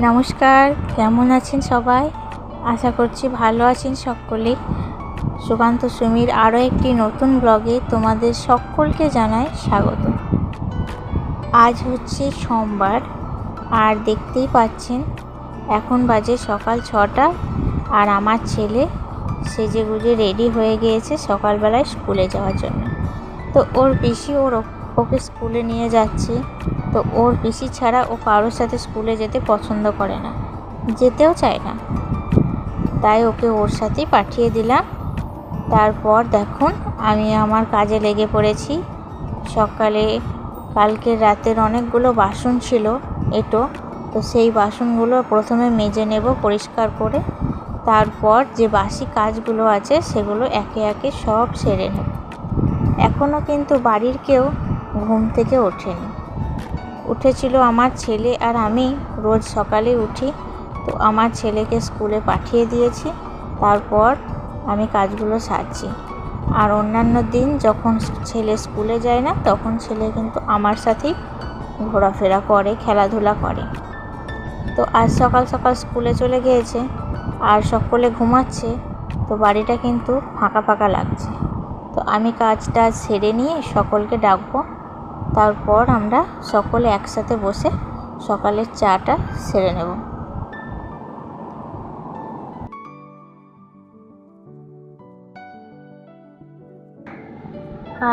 নমস্কার, কেমন আছেন সবাই? আশা করছি ভালো আছেন সকলে। সুকান্ত সুমির আরও একটি নতুন ব্লগে তোমাদের সকলকে জানাই স্বাগত। আজ হচ্ছে সোমবার, আর দেখতেই পাচ্ছেন, এখন বাজে সকাল ছটা, আর আমার ছেলে সেজে রেডি হয়ে গিয়েছে সকালবেলায় স্কুলে যাওয়ার জন্য। তো ওর পিসি, ওর ওকে স্কুলে নিয়ে যাচ্ছে। তো ওর পিসি ছাড়া ও কারোর সাথে স্কুলে যেতে পছন্দ করে না। যেতেও চায় না। তাই ওকে ওর সাথেই পাঠিয়ে দিলাম। তারপর দেখুন, আমি আমার কাজে লেগে পড়েছি। সকালে, কালকের রাতের অনেকগুলো বাসন ছিল এটো। তো সেই বাসনগুলো প্রথমে মেজে নেব পরিষ্কার করে। তারপর যে বাসি কাজগুলো আছে, সেগুলো একে একে সব সেরে নেব। এখনও কিন্তু বাড়ির কেউ ঘুম থেকে ওঠেনি। উঠেছিল আমার ছেলে আর আমি রোজ সকালে উঠি। তো আমার ছেলেকে স্কুলে পাঠিয়ে দিয়েছি। তারপর আমি কাজগুলো সারছি। আর অন্যান্য দিন যখন ছেলে স্কুলে যায় না, তখন ছেলে কিন্তু আমার সাথেই ঘোরাফেরা করে, খেলাধুলা করে। তো আজ সকাল সকাল স্কুলে চলে গিয়েছে। আর সকলে ঘুমাচ্ছে। তো বাড়িটা কিন্তু ফাঁকা ফাঁকা লাগছে। তো আমি কাজটা সেরে নিয়ে সকলকে ডাকবো। তারপর আমরা সকলে একসাথে বসে সকালের চাটা সেরে নেব।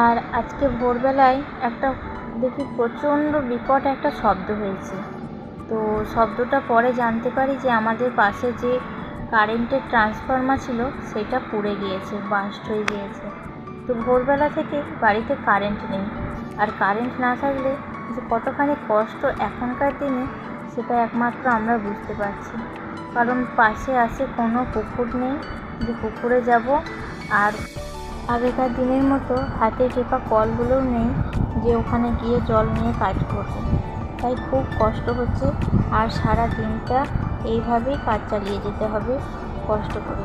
আর আজকে ভোরবেলায় একটা দেখি প্রচণ্ড বিকট একটা শব্দ হয়েছে। তো শব্দটা পরে জানতে পারি যে আমাদের পাশে যে কারেন্টের ট্রান্সফর্মার ছিল, সেটা পুড়ে গিয়েছে বাস্ট হয়ে গিয়েছে। তো ভোরবেলা থেকে বাড়িতে কারেন্ট নেই। আর কারেন্ট না থাকলে যে কতখানি কষ্ট এখনকার দিনে, সেটা একমাত্র আমরা বুঝতে পারছি। কারণ পাশে আছে কোনো পুকুর নেই, যে পুকুরে যাব আর আগেকার দিনের মতো হাতে টেপা কলগুলোও নেই যে ওখানে গিয়ে জল নিয়ে কাজ করবে। তাই খুব কষ্ট হচ্ছে আর সারা দিনটা এইভাবেই কাজ চালিয়ে যেতে হবে কষ্ট করে।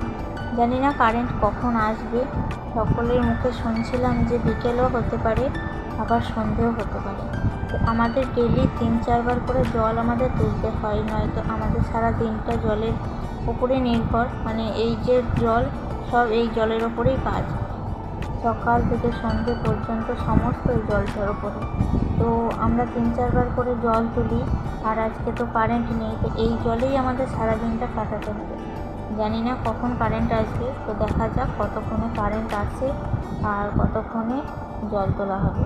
জানি না কারেন্ট কখন আসবে, সকলের মুখে শুনছিলাম যে বিকেলও হতে পারে আবার সন্দেহ হতে পারে। তো আমাদের ডেলি তিন, চারবার করে জল আমাদের তুলতে হয়, নয়তো আমাদের সারা দিনটা জলের উপরে নির্ভর। মানে এই যে জল, সব এই জলের ওপরেই কাজ। সকাল থেকে সন্ধে পর্যন্ত সমস্ত এই জলটার ওপরে তো আমরা তিন, চারবার করে জল তুলি, আর আজকে তো কারেন্ট নেই, তো এই জলেই আমাদের সারা দিনটা কাটাতে হবে। জানি না কখন কারেন্ট আসবে, তো দেখা যাক কতক্ষণে কারেন্ট আসে আর কতক্ষণে জল তোলা হবে।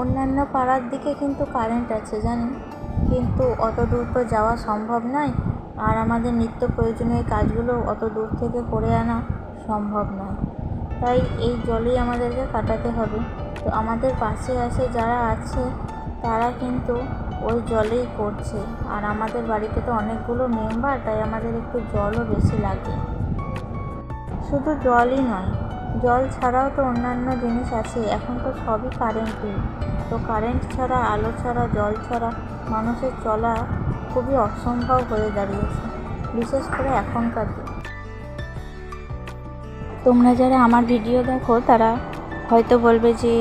অন্যান্য পাড়ার দিকে কিন্তু কারেন্ট আছে, জানেন? কিন্তু অত দূর তো যাওয়া সম্ভব নয়, আর আমাদের নিত্য প্রয়োজনীয় কাজগুলো অত দূর থেকে করে আনা সম্ভব নয়। তাই এই জলেই আমাদেরকে কাটাতে হবে। তো আমাদের পাশে আসে যারা আছে, তারা কিন্তু ওই জলেই করছে। আর আমাদের বাড়িতে তো অনেকগুলো মেম্বার তাই আমাদের একটু জলও বেশি লাগে। শুধু জলই নয়, জল ছাড়াও তো অন্যান্য জিনিস আছে, এখন তো সবই কারেন্টই তো কারেন্ট ছাড়া, আলো ছাড়া, জল ছাড়া মানুষের চলা খুবই অসম্ভব হয়ে দাঁড়িয়েছে, বিশেষ করে এখনকার দিন। তোমরা যারা আমার ভিডিও দেখো, তারা হয়তো বলবে যে,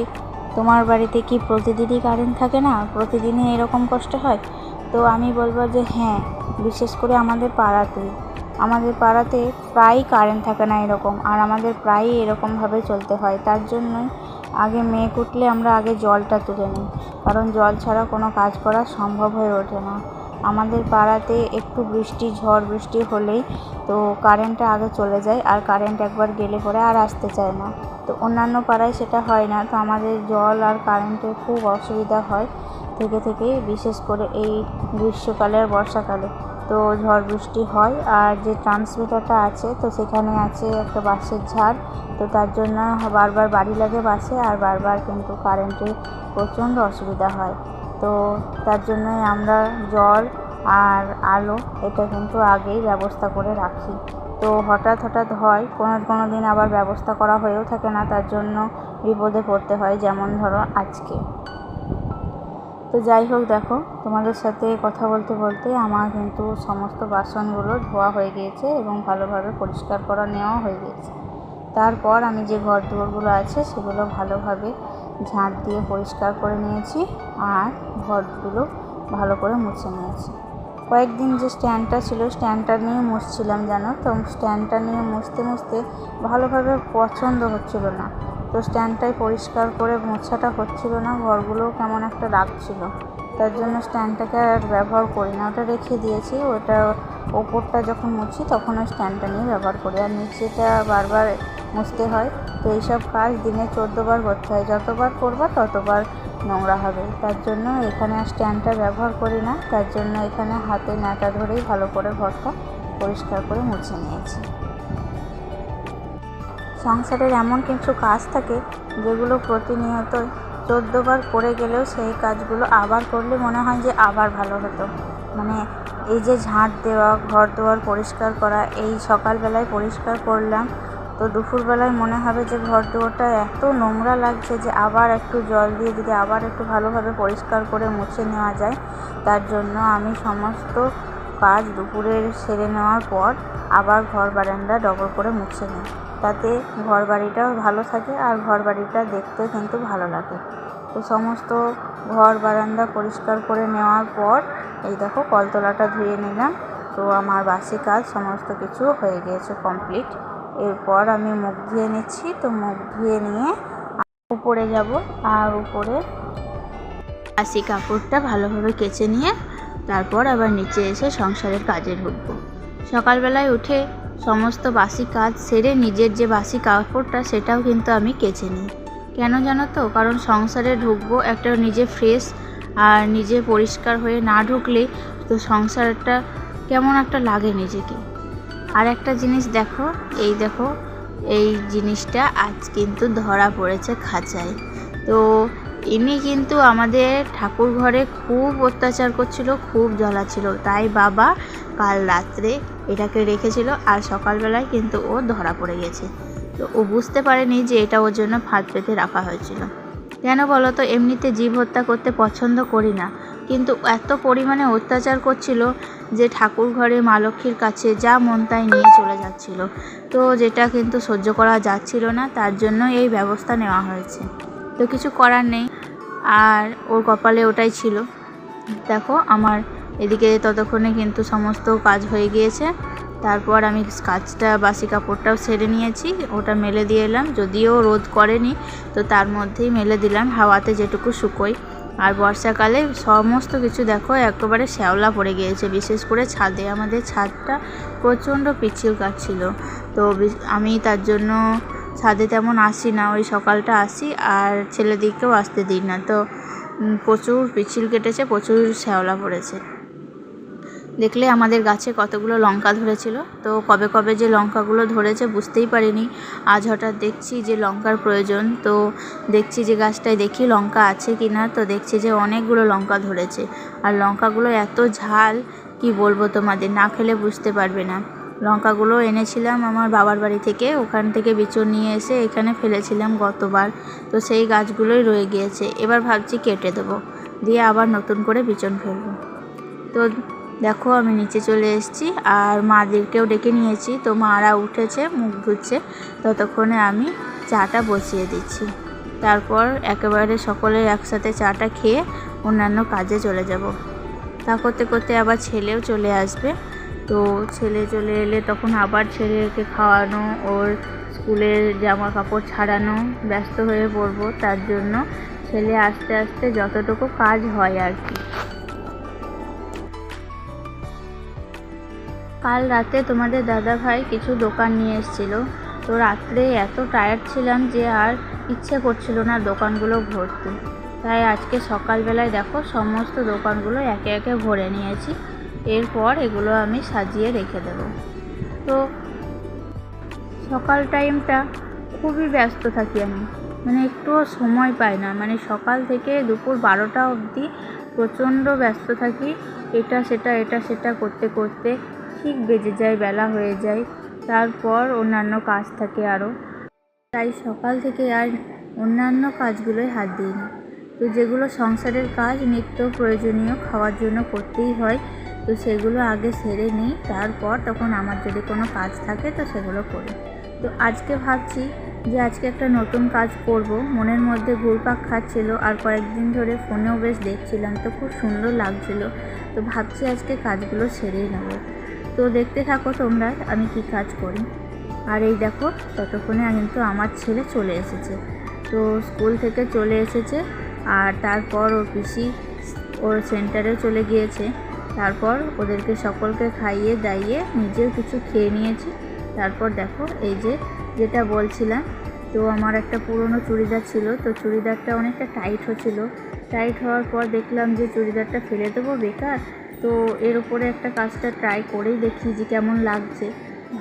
তোমার বাড়িতে কি প্রতিদিনই কারেন্ট থাকে না? প্রতিদিনই এরকম কষ্ট হয়? তো আমি বলব যে হ্যাঁ বিশেষ করে আমাদের পাড়াতে। আমাদের পাড়াতে প্রায়ই কারেন্ট থাকে না এরকম, আর আমাদের প্রায়ই এরকমভাবে চলতে হয়। তার জন্যই আগে মেঘ উঠলে আমরা আগে জলটা তুলে নিই, কারণ জল ছাড়া কোনো কাজ করা সম্ভব হয়ে ওঠে না। আমাদের পাড়াতে একটু বৃষ্টি, ঝড় বৃষ্টি হলেই তো কারেন্টটা আগে চলে যায়, আর কারেন্ট একবার গেলে পরে আর আসতে চায় না। তো অন্যান্য পাড়ায় সেটা হয় না, তো আমাদের জল আর কারেন্টের খুব অসুবিধা হয়, থেকে থেকেই বিশেষ করে এই গ্রীষ্মকালে আর বর্ষাকালে। তো ঝড় বৃষ্টি হয় আর যে ট্রান্সমিটারটা আছে, তো সেখানে আছে একটা বাঁশের ঝাড়। তো তার জন্য বারবার বাড়ি লাগে বাসে আর বারবার কিন্তু কারেন্টের প্রচণ্ড অসুবিধা হয়। তো তার জন্যই আমরা জল আর আলো, এটা কিন্তু আগেই ব্যবস্থা করে রাখি। তো হঠাৎ হঠাৎ হয়, কোনো কোনো দিন আবার ব্যবস্থা করা হয়েও থাকে না, তার জন্য বিপদে পড়তে হয়, যেমন ধরো আজকে। তো যাই হোক দেখো, তোমাদের সাথে কথা বলতে বলতে আমার কিন্তু সমস্ত বাসনগুলো ধোয়া হয়ে গিয়েছে এবং ভালোভাবে পরিষ্কার করা নেওয়া হয়ে গিয়েছে। তারপর আমি যে ঘর দুয়ারগুলো আছে সেগুলো ভালোভাবে ঝাঁট দিয়ে পরিষ্কার করে নিয়েছি আর ঘরগুলো ভালো করে মুছে নিয়েছি। কয়েকদিন যে স্ট্যান্ডটা ছিল, স্ট্যান্ডটা নিয়ে মুছছিলাম যেন তো স্ট্যান্ডটা নিয়ে মুছতে মুছতে ভালোভাবে পছন্দ হচ্ছিল না। তো স্ট্যান্ডটাই পরিষ্কার করে মোছাটা হচ্ছিল না, ঘরগুলোও কেমন একটা লাগছিল তার জন্য স্ট্যান্ডটাকে আর ব্যবহার করি না। ওটা রেখে দিয়েছি, ওটা ওপরটা যখন মুছি তখন ওই স্ট্যান্ডটা নিয়ে ব্যবহার করি। আর নিচেটা বারবার মুছতে হয়। তো এইসব কাজ দিনে চোদ্দোবার করতে হয়। যতবার করবা ততবার নোংরা হবে। তার জন্য এখানে আর স্ট্যান্ডটা ব্যবহার করি না। তার জন্য এখানে হাতে ন্যাটা ধরেই ভালো করে ঘরটা পরিষ্কার করে মুছে নিয়েছি। সংসারের এমন কিছু কাজ থাকে, যেগুলো প্রতিনিয়ত চোদ্দোবার করে গেলেও সেই কাজগুলো আবার করলে মনে হয় যে আবার ভালো হতো। মানে এই যে ঝাঁট দেওয়া ঘর দুয়ার পরিষ্কার করা, এই সকালবেলায় পরিষ্কার করলাম, তো দুপুরবেলায় মনে হবে যে ঘর দুয়ারটা এত নোংরা লাগছে যে আবার একটু জল দিয়ে যদি আবার একটু ভালোভাবে পরিষ্কার করে মুছে নেওয়া যায়, তার জন্য আমি সমস্ত কাজ দুপুরের সেরে নেওয়ার পর আবার ঘর বারান্দা ডবল করে মুছে নিই। তাতে ঘর বাড়িটাও ভালো থাকে আর ঘর বাড়িটা দেখতে কিন্তু ভালো লাগে। তো সমস্ত ঘর বারান্দা পরিষ্কার করে নেওয়ার পর এই দেখো কলতলাটা ধুয়ে নিলাম। তো আমার বাসি কাজ সমস্ত কিছু হয়ে গিয়েছে কমপ্লিট এরপর আমি মুখ ধুয়ে নিচ্ছি। তো মুখ ধুয়ে নিয়ে উপরে যাব আর উপরে বাসি কাপড়টা ভালোভাবে কেচে নিয়ে তারপর আবার নিচে এসে সংসারের কাজে ঢুকবো। সকালবেলায় উঠে সমস্ত বাসি কাজ সেরে নিজের যে বাসি কাপড়টা সেটাও কিন্তু আমি কেচে নিই। কেন জানো তো? কারণ সংসারে ঢুকবো একটা নিজে ফ্রেশ আর নিজে পরিষ্কার হয়ে না ঢুকলে তো সংসারটা কেমন একটা লাগে নিজেকে। আর একটা জিনিস দেখো, এই দেখো, এই জিনিসটা আজ কিন্তু ধরা পড়েছে খাঁচায়। তো ইনি কিন্তু আমাদের ঠাকুর ঘরে খুব অত্যাচার করছিল, খুব জ্বলাচ্ছিল। তাই বাবা কাল রাত্রে এটাকে রেখেছিল আর সকালবেলায় কিন্তু ও ধরা পড়ে গেছে। তো ও বুঝতে পারেনি যে এটা ওর জন্য ফাঁদ পেতে রাখা হয়েছিল। কেন বলো তো, এমনিতে জীব হত্যা করতে পছন্দ করি না। কিন্তু এত পরিমাণে অত্যাচার করছিল যে ঠাকুর ঘরে মা লক্ষ্মীর কাছে যা মন তাই নিয়ে চলে যাচ্ছিল। তো যেটা কিন্তু সহ্য করা যাচ্ছিল না, তার জন্য এই ব্যবস্থা নেওয়া হয়েছে। তো কিছু করার নেই। আর ওর কপালে ওটাই ছিল। দেখো, আমার এদিকে ততক্ষণে কিন্তু সমস্ত কাজ হয়ে গিয়েছে। তারপর আমি কাজটা, বাসি কাপড়টাও সেরে নিয়েছি। ওটা মেলে দিয়ে এলাম। যদিও রোদ করেনি, তো তার মধ্যেই মেলে দিলাম হাওয়াতে যেটুকু শুকোয়। আর বর্ষাকালে সমস্ত কিছু দেখো, একেবারে শ্যাওলা পড়ে গিয়েছে। বিশেষ করে ছাদে, আমাদের ছাদটা প্রচণ্ড পিচ্ছিল কাটছিল তো আমি তার জন্য ছাদে তেমন আসি না, ওই সকালটা আসি আর ছেলেদিকেও আসতে দিই না। তো প্রচুর পিছিল কেটেছে, প্রচুর শ্যাওলা পড়েছে। দেখলে আমাদের গাছে কতগুলো লঙ্কা ধরেছিল। তো, কবে কবে যে লঙ্কাগুলো ধরেছে বুঝতেই পারিনি। আজ হঠাৎ দেখছি যে লঙ্কার প্রয়োজন। তো, দেখছি যে গাছটায় দেখি লঙ্কা আছে কি না। তো, দেখছি যে অনেকগুলো লঙ্কা ধরেছে। আর লঙ্কাগুলো এত ঝাল, কি বলব তোমাদের, না খেলে বুঝতে পারবে না। লঙ্কাগুলো এনেছিলাম আমার বাবার বাড়ি থেকে। ওখান থেকে বিচন নিয়ে এসে এখানে ফেলেছিলাম গতবার। তো সেই গাছগুলোই রয়ে গিয়েছে। এবার ভাবছি কেটে দেবো। দিয়ে আবার নতুন করে বিচন ফেলব। তো দেখো আমি নিচে চলে এসেছি আর মাদেরকেও ডেকে নিয়েছি। তো মারা উঠেছে, মুখ ধুচ্ছে। ততক্ষণে আমি চাটা বসিয়ে দিচ্ছি। তারপর একেবারে সকলে একসাথে চাটা খেয়ে অন্যান্য কাজে চলে যাব। তা করতে করতে আবার ছেলেও চলে আসবে। তো ছেলে চলে এলে তখন আবার ছেলেকে খাওয়ানো, ওর স্কুলের জামা কাপড় ছাড়ানো, ব্যস্ত হয়ে পড়ব। তার জন্য ছেলে আস্তে আস্তে যতটুকু কাজ হয় আর কি। কাল রাতে তোমাদের দাদা ভাই কিছু দোকান নিয়ে এসেছিল। তো রাত্রে এত টায়ার্ড ছিলাম যে আর ইচ্ছে করছিল না দোকানগুলো ভরতে। তাই আজকে সকালবেলায় দেখো, সমস্ত দোকানগুলো একে একে ভরে নিয়েছি। এরপর এগুলো আমি সাজিয়ে রেখে দেবো। তো সকাল টাইমটা খুবই ব্যস্ত থাকি আমি। মানে একটুও সময় পাই না। মানে সকাল থেকে দুপুর বারোটা অবধি প্রচণ্ড ব্যস্ত থাকি। এটা সেটা এটা সেটা করতে করতে ঠিক বেজে যায়, বেলা হয়ে যায়। তারপর অন্যান্য কাজ থাকে আরও তাই সকাল থেকে আর অন্যান্য কাজগুলোয় হাত দিই না। তো যেগুলো সংসারের কাজ, নিত্য প্রয়োজনীয় খাওয়ার জন্য করতেই হয় তো সেগুলো আগে সেরে নিই, তারপর তখন আমার যদি কোনো কাজ থাকে তো সেগুলো করি। তো আজকে ভাবছি যে আজকে একটা নতুন কাজ করব। মনের মধ্যে ঘুরপাক খাচ্ছিল আর কয়েকদিন ধরে ফোনেও বেশ দেখছিলাম, তো খুব সুন্দর লাগছিল। তো ভাবছি আজকে কাজগুলো সেরেই নেব। তো দেখতে থাকো তোমরা আমি কি কাজ করি। আর এই দেখো, ততক্ষণে কিন্তু আমার ছেলে চলে এসেছে। তো স্কুল থেকে চলে এসেছে আর তারপর ওর পিসি ওর সেন্টারে চলে গিয়েছে। তারপর ওদেরকে সকলকে খাইয়ে দাইয়ে নিজেও কিছু খেয়ে নিয়েছি। তারপর দেখো, এই যে যেটা বলছিলাম, তো আমার একটা পুরনো চুড়িদার ছিল, তো চুড়িদারটা অনেকটা টাইট হচ্ছিল। টাইট হওয়ার পর দেখলাম যে চুড়িদারটা ফেলে দেবো বেকার, তো এর উপরে একটা কাজটা ট্রাই করেই দেখি যে কেমন লাগছে।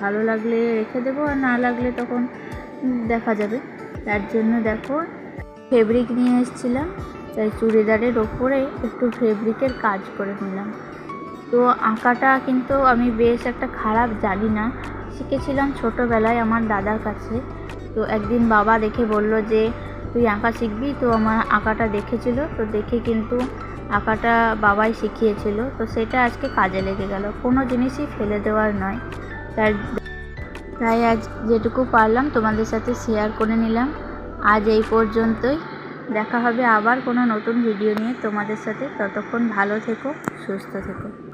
ভালো লাগলে রেখে দেবো, আর না লাগলে তখন দেখা যাবে। তার জন্য দেখো ফেব্রিক নিয়ে এসেছিলাম, তাই চুড়িদারের ওপরে একটু ফেব্রিকের কাজ করে নিলাম। তো আঁকাটা কিন্তু আমি বেশ একটা খারাপ জানি না। শিখেছিলাম ছোটোবেলায় আমার দাদার কাছে। তো একদিন বাবা দেখে বলল যে, তুই আঁকা শিখবি? তো আমার আঁকাটা দেখেছিল। তো দেখে কিন্তু আঁকাটা বাবাই শিখিয়েছিল। তো সেটা আজকে কাজে লেগে গেল। কোনো জিনিসই ফেলে দেওয়ার নয়। তার তাই আজ যেটুকু পারলাম তোমাদের সাথে শেয়ার করে নিলাম। আজ এই পর্যন্তই। দেখা হবে আবার কোনো নতুন ভিডিও নিয়ে তোমাদের সাথে। ততক্ষণ ভালো থেকো, সুস্থ থেকো।